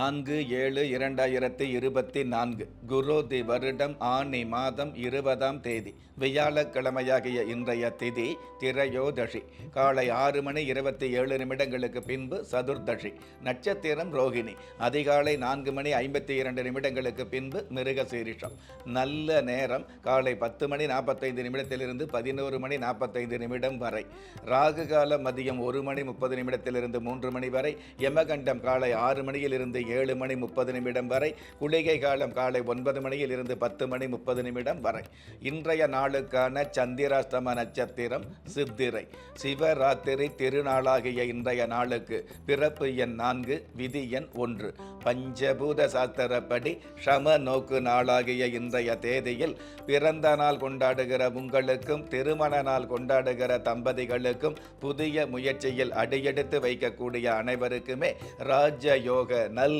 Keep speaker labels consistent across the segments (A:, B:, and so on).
A: நான்கு ஏழு இரண்டாயிரத்தி இருபத்தி நான்கு. குரோதி வருடம் ஆனி மாதம் இருபதாம் தேதி. வியாழக்கிழமையாகிய இன்றைய திதி திரையோதஷி காலை ஆறு மணி இருபத்தி ஏழு நிமிடங்களுக்கு பின்பு சதுர்தஷி நட்சத்திரம் ரோகிணி. அதிகாலை நான்கு மணி ஐம்பத்தி இரண்டு நிமிடங்களுக்கு பின்பு மிருகசீரிஷம். நல்ல நேரம் காலை பத்து மணி நாற்பத்தைந்து நிமிடத்திலிருந்து பதினோரு மணி நாற்பத்தைந்து நிமிடம் வரை. ராகு காலம் மதியம் ஒரு மணி முப்பது நிமிடத்திலிருந்து மூன்று மணி வரை. யமகண்டம் காலை ஆறு மணியில் இருந்து ஏழு மணி முப்பது நிமிடம் வரை குளிகை காலம் காலை ஒன்பது மணியில் இருந்து பத்து மணி முப்பது நிமிடம் வரை. இன்றைய நாளுக்கான சந்திராஷ்டம நட்சத்திரம் சித்திரை. சிவராத்திரி திருநாளாகிய இன்றைய நாளுக்கு பிறப்பு எண் நான்கு விதி எண் ஒன்று. பஞ்சபூத சாஸ்திரப்படி சம நோக்கு நாளாகிய இன்றைய தேதியில் பிறந்த நாள் கொண்டாடுகிற உங்களுக்கும் திருமண நாள் கொண்டாடுகிற தம்பதிகளுக்கும் புதிய முயற்சியில் அடியெடுத்து வைக்கக்கூடிய அனைவருக்குமே ராஜயோக நல்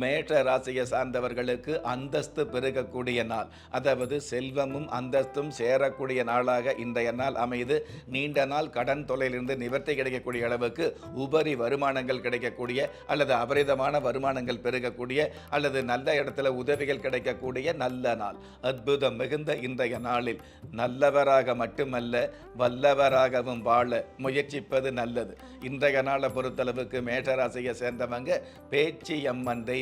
A: மேஷ ராசியை சார்ந்தவர்களுக்கு அந்தஸ்து பெருகக்கூடிய நாள். அதாவது செல்வமும் அந்தஸ்தும் சேரக்கூடிய நாளாக இன்றைய நாள் அமைது நீண்ட நாள் கடன் தொலையிலிருந்து நிவர்த்தி கிடைக்கக்கூடிய அளவுக்கு உபரி வருமானங்கள் கிடைக்கக்கூடிய அல்லது அபரிதமான வருமானங்கள் பெருகக்கூடிய அல்லது நல்ல இடத்துல உதவிகள் கிடைக்கக்கூடிய நல்ல நாள். அற்புதம் மிகுந்த இன்றைய நாளில் நல்லவராக மட்டுமல்ல வல்லவராகவும் வாழ முயற்சிப்பது நல்லது. இன்றைய நாளை பொறுத்தளவுக்கு மேஷராசியை சேர்ந்தவங்க பேச்சி அம்மன்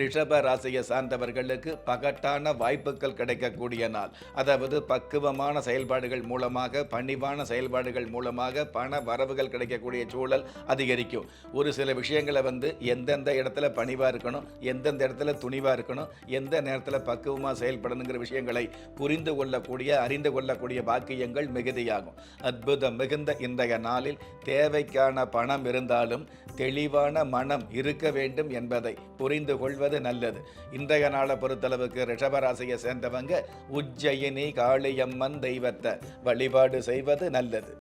A: ரிஷப ராசியை சார்ந்தவர்களுக்கு பகட்டான வாய்ப்புகள் கிடைக்கக்கூடிய நாள். அதாவது பக்குவமான செயல்பாடுகள் மூலமாக பணிவான செயல்பாடுகள் மூலமாக பண வரவுகள் கிடைக்கக்கூடிய சூழல் அதிகரிக்கும். ஒரு சில விஷயங்களை வந்து எந்தெந்த இடத்துல பணிவாக இருக்கணும் எந்தெந்த இடத்துல துணிவாக இருக்கணும் எந்த நேரத்தில் பக்குவமாக செயல்படணுங்கிற விஷயங்களை புரிந்து கொள்ளக்கூடிய அறிந்து கொள்ளக்கூடிய பாக்கியங்கள் மிகுதியாகும். அற்புதம் மிகுந்த இன்றைய நாளில் தேவைக்கான பணம் இருந்தாலும் தெளிவான மனம் இருக்க வேண்டும் என்பதை புரிந்து கொள்வது நல்லது. இன்றைய நாளை பொறுத்தளவுக்கு ரிஷபராசியை சேர்ந்தவங்க உஜ்ஜயினி காளியம்மன் தெய்வத்தை வழிபாடு செய்வது நல்லது.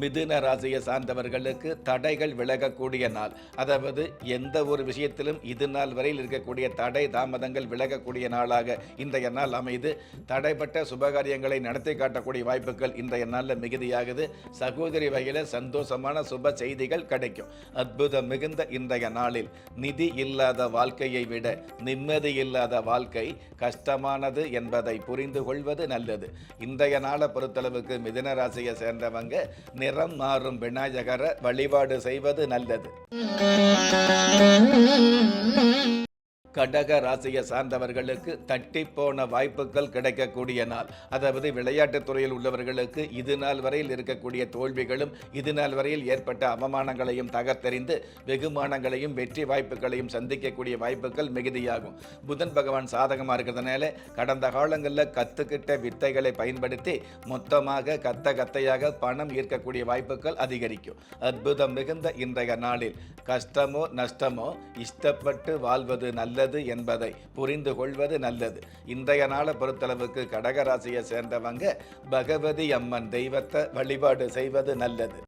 A: மிதுன ராசியை சார்ந்தவர்களுக்கு தடைகள் விலகக்கூடிய நாள். அதாவது எந்த ஒரு விஷயத்திலும் இது நாள் வரையில் இருக்கக்கூடிய தடை தாமதங்கள் விலகக்கூடிய நாளாக இன்றைய நாள் அமைது. தடைப்பட்ட சுபகாரியங்களை நடத்தி காட்டக்கூடிய வாய்ப்புகள் இன்றைய நாளில் மிகுதியாகுது. சகோதரி வகையில் சந்தோஷமான சுப செய்திகள் கிடைக்கும். அற்புதம் மிகுந்த இன்றைய நாளில் நிதி இல்லாத வாழ்க்கையை விட நிம்மதி இல்லாத வாழ்க்கை கஷ்டமானது என்பதை புரிந்து கொள்வது நல்லது. இன்றைய நாளை பொறுத்தளவுக்கு மிதுன ராசியை சேர்ந்தவங்க நிறம் மாறும் விநாயகரை வழிபாடு செய்வது நல்லது. கடக ராசியை சார்ந்தவர்களுக்கு தட்டி போன வாய்ப்புகள் கிடைக்கக்கூடிய நாள். அதாவது விளையாட்டுத் துறையில் உள்ளவர்களுக்கு இது நாள் வரையில் இருக்கக்கூடிய தோல்விகளும் இது நாள் வரையில் ஏற்பட்ட அவமானங்களையும் தகர்த்தெறிந்து வெகுமானங்களையும் வெற்றி வாய்ப்புகளையும் சந்திக்கக்கூடிய வாய்ப்புகள் மிகுதியாகும். புதன் பகவான் சாதகமாக இருக்கிறதுனால கடந்த காலங்களில் கற்றுக்கிட்ட வித்தைகளை பயன்படுத்தி மொத்தமாக கத்த கத்தையாக பணம் ஈர்க்கக்கூடிய வாய்ப்புகள் அதிகரிக்கும். அற்புதம் மிகுந்த இன்றைய நாளில். கஷ்டமோ நஷ்டமோ இஷ்டப்பட்டு வாழ்வது நல்லது என்பதை புரிந்து கொள்வது நல்லது. இன்றைய நாளை பொறுத்தளவுக்கு கடகராசியை சேர்ந்தவங்க பகவதி அம்மன் தெய்வத்தை வழிபாடு செய்வது நல்லது.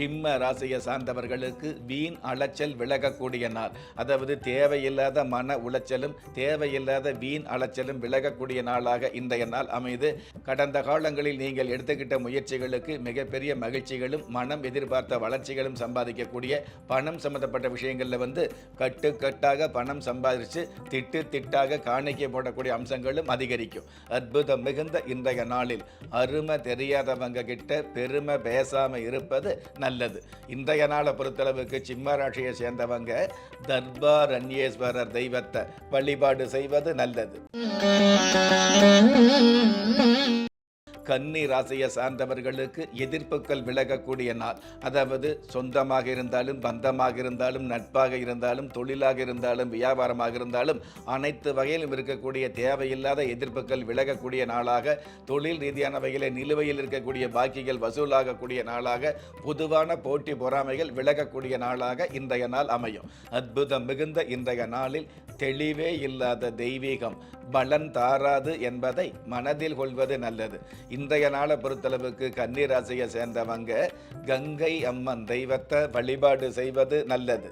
A: சிம்ம ராசியை சார்ந்தவர்களுக்கு வீண் அலைச்சல் விலகக்கூடிய நாள். அதாவது தேவையில்லாத மன உளைச்சலும் தேவையில்லாத வீண் அலைச்சலும் விலகக்கூடிய நாளாக இன்றைய நாள் அமைது. கடந்த காலங்களில் நீங்கள் எடுத்துக்கிட்ட முயற்சிகளுக்கு மிகப்பெரிய மகிழ்ச்சிகளும் மனம் எதிர்பார்த்த வளர்ச்சிகளும் சம்பாதிக்கக்கூடிய பணம் சம்பந்தப்பட்ட விஷயங்களில் வந்து கட்டுக்கட்டாக பணம் சம்பாதிச்சு திட்டு திட்டாக காணிக்கை போடக்கூடிய அம்சங்களும் அதிகரிக்கும். அற்புதம் மிகுந்த இன்றைய நாளில். அருமை தெரியாதவங்க கிட்ட பெருமை பேசாமல் இருப்பது நல்ல நல்லது. இன்றைய நாளை பொறுத்தளவுக்கு சிம்ம ராசியை சேர்ந்தவங்க தர்பார் அந்நேஸ்வரர் தெய்வத்தை வழிபாடு செய்வது நல்லது. கன்னி ராசியை சார்ந்தவர்களுக்கு எதிர்ப்புகள் விலகக்கூடிய நாள். அதாவது சொந்தமாக இருந்தாலும் பந்தமாக இருந்தாலும் நட்பாக இருந்தாலும் தொழிலாக இருந்தாலும் வியாபாரமாக இருந்தாலும் அனைத்து வகையிலும் இருக்கக்கூடிய தேவையில்லாத எதிர்ப்புகள் விலகக்கூடிய நாளாக தொழில் ரீதியான வகையில் நிலுவையில் இருக்கக்கூடிய பாக்கிகள் வசூலாகக்கூடிய நாளாக பொதுவான போட்டி பொறாமைகள் விலகக்கூடிய நாளாக இன்றைய நாள் அமையும். அற்புதம் மிகுந்த இன்றைய நாளில் தெளிவே இல்லாத தெய்வீகம். பலன் தாராது என்பதை மனதில் கொள்வது நல்லது. இன்றைய நாளை பொறுத்தளவுக்கு கன்னி ராசியை சேர்ந்தவங்க கங்கை அம்மன் தெய்வத்தை வழிபாடு செய்வது நல்லது.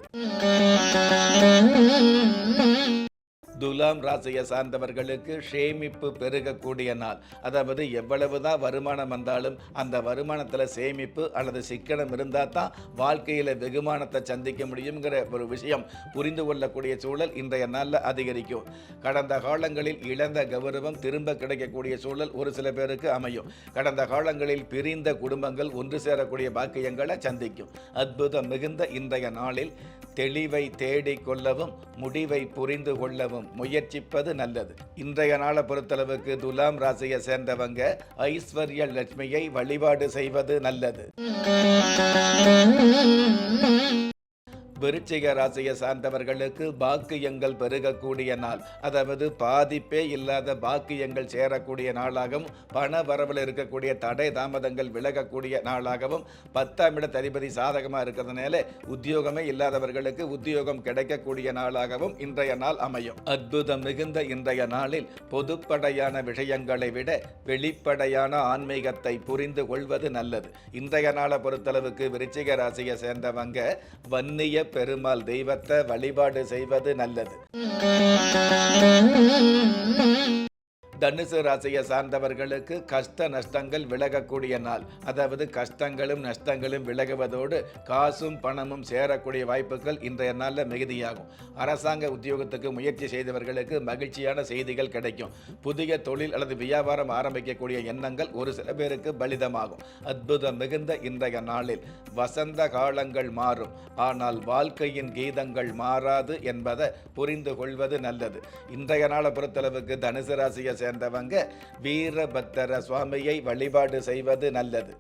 A: துலாம் ராசியை சார்ந்தவர்களுக்கு சேமிப்பு பெருகக்கூடிய நாள். அதாவது எவ்வளவுதான் வருமானம் வந்தாலும் அந்த வருமானத்தில் சேமிப்பு அல்லது சிக்கனம் இருந்தால் தான் வாழ்க்கையில் வெகுமானத்தை சந்திக்க முடியுங்கிற ஒரு விஷயம் புரிந்து கொள்ளக்கூடிய சூழல் இன்றைய நாளில் அதிகரிக்கும். கடந்த காலங்களில் இழந்த கௌரவம் திரும்ப கிடைக்கக்கூடிய சூழல் ஒரு சில பேருக்கு அமையும். கடந்த காலங்களில் பிரிந்த குடும்பங்கள் ஒன்று சேரக்கூடிய பாக்கியங்களை சந்திக்கும். அற்புதம் மிகுந்த இன்றைய நாளில் தெளிவை தேடிக் கொள்ளவும் முடிவை புரிந்து கொள்ளவும் முயற்சிப்பது நல்லது. இன்றைய நாளை பொறுத்தளவுக்கு துலாம் ராசியை சேர்ந்தவங்க ஐஸ்வர்ய லட்சுமியை வழிபாடு செய்வது நல்லது. விருச்சிக ராசியை சார்ந்தவர்களுக்கு பாக்கியங்கள் பெருகக்கூடிய நாள். அதாவது பாதிப்பே இல்லாத பாக்கியங்கள் சேரக்கூடிய நாளாகவும் பண வரவில் இருக்கக்கூடிய தடை தாமதங்கள் விலகக்கூடிய நாளாகவும் பத்தாம் இட அதிபதி சாதகமாக இருக்கிறதுனால உத்தியோகமே இல்லாதவர்களுக்கு உத்தியோகம் கிடைக்கக்கூடிய நாளாகவும் இன்றைய நாள் அமையும். அற்புதம் மிகுந்த இன்றைய நாளில் பொதுப்படையான விஷயங்களை விட வெளிப்படையான ஆன்மீகத்தை புரிந்து கொள்வது நல்லது. இன்றைய நாளை பொறுத்தளவுக்கு விருச்சிக ராசியை சேர்ந்தவங்க வன்னிய பெருமாள் தெய்வத்தை வழிபாடு செய்வது நல்லது. தனுசு ராசியை சார்ந்தவர்களுக்கு கஷ்ட நஷ்டங்கள் விலகக்கூடிய நாள். அதாவது கஷ்டங்களும் நஷ்டங்களும் விலகுவதோடு காசும் பணமும் சேரக்கூடிய வாய்ப்புகள் இன்றைய நாளில் மிகுதியாகும். அரசாங்க உத்தியோகத்துக்கு முயற்சி செய்தவர்களுக்கு மகிழ்ச்சியான செய்திகள் கிடைக்கும். புதிய தொழில் அல்லது வியாபாரம் ஆரம்பிக்கக்கூடிய எண்ணங்கள் ஒரு சில பேருக்கு பலிதமாகும். அற்புதம் மிகுந்த இன்றைய நாளில் வசந்த காலங்கள் மாறும். ஆனால் வாழ்க்கையின் கீதங்கள் மாறாது என்பதை புரிந்து கொள்வது நல்லது. இன்றைய நாளை பொறுத்தளவுக்கு தனுசு ராசியை சேர்ந்தவங்க வீரபத்தர சுவாமியை வழிபாடு செய்வது நல்லது.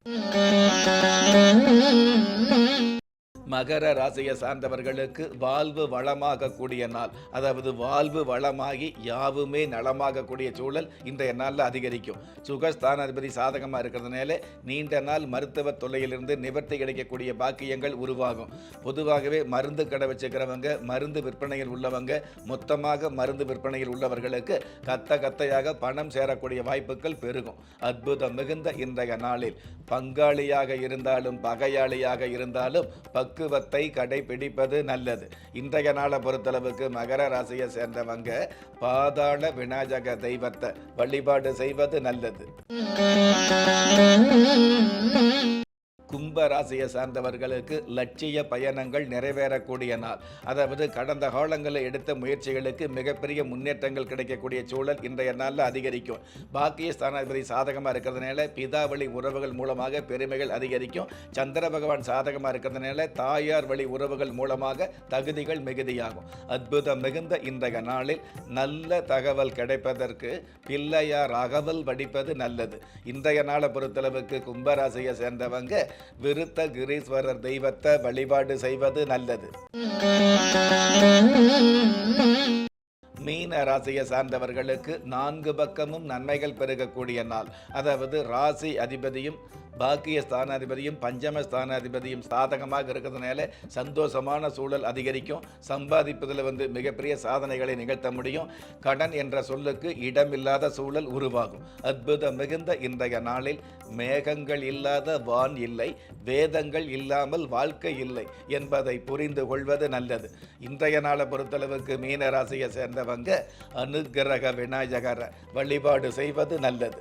A: மகர ராசியை சார்ந்தவர்களுக்கு வாழ்வு வளமாக கூடிய நாள். அதாவது வாழ்வு வளமாகி யாவுமே நலமாகக்கூடிய சூழல் இன்றைய நாளில் அதிகரிக்கும். சுகஸ்தானாதிபதி சாதகமாக இருக்கிறதுனால நீண்ட நாள் மருத்துவ தொல்லையிலிருந்து நிவர்த்தி கிடைக்கக்கூடிய பாக்கியங்கள் உருவாகும். பொதுவாகவே மருந்து கடை வச்சுக்கிறவங்க மருந்து விற்பனையில் உள்ளவங்க மொத்தமாக மருந்து விற்பனையில் உள்ளவர்களுக்கு கத்த கத்தையாக பணம் சேரக்கூடிய வாய்ப்புகள் பெருகும். அற்புதம் மிகுந்த இன்றைய நாளில். பங்காளியாக இருந்தாலும் பகையாளியாக இருந்தாலும் பக்குவத்தை கடைபிடிப்பது நல்லது. இன்றைய நாளை பொறுத்தளவுக்கு மகர ராசியை சேர்ந்தவங்க பாதாள விநாயக தெய்வத்தை வழிபாடு செய்வது நல்லது. கும்பராசியை சார்ந்தவர்களுக்கு லட்சிய பயணங்கள் நிறைவேறக்கூடிய நாள். அதாவது கடந்த காலங்களில் எடுத்த முயற்சிகளுக்கு மிகப்பெரிய முன்னேற்றங்கள் கிடைக்கக்கூடிய சூழல் இன்றைய நாளில் அதிகரிக்கும். பாக்கிய ஸ்தானாதிபதி சாதகமாக இருக்கிறதுனால பிதாவளி உறவுகள் மூலமாக பெருமைகள் அதிகரிக்கும். சந்திர பகவான் சாதகமாக இருக்கிறதுனால தாயார் வழி உறவுகள் மூலமாக தகுதிகள் மிகுதியாகும். அற்புதம் மிகுந்த இன்றைய நாளில் நல்ல தகவல் கிடைப்பதற்கு பிள்ளையார் அகவல் படிப்பது நல்லது. இன்றைய நாளை பொறுத்தளவுக்கு கும்பராசியை சேர்ந்தவங்க விருத்த கிரீஸ்வரர் தெய்வத்தை வழிபாடு செய்வது நல்லது. மீன ராசியை சார்ந்தவர்களுக்கு நான்கு பக்கமும் நன்மைகள் பெருகக்கூடிய நாள். அதாவது ராசி அதிபதியும் பாக்கிய ஸ்தானாதிபதியும் பஞ்சம ஸ்தானாதிபதியும் சாதகமாக இருக்கிறதுனால சந்தோஷமான சூழல் அதிகரிக்கும். சம்பாதிப்பதில் வந்து மிகப்பெரிய சாதனைகளை நிகழ்த்த முடியும். கடன் என்ற சொல்லுக்கு இடமில்லாத சூழல் உருவாகும். அற்புதம் மிகுந்த இன்றைய நாளில் மேகங்கள் இல்லாத வான் இல்லை வேதங்கள் இல்லாமல் வாழ்க்கை இல்லை என்பதை புரிந்து கொள்வது நல்லது. இன்றைய நாளை பொறுத்தளவுக்கு மீனராசியை சேர்ந்தவங்க அனுக்கிரக விநாயகரை வழிபாடு செய்வது நல்லது.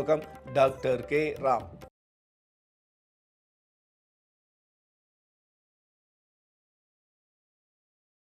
A: யோகம் டாக்டர் கே ராம்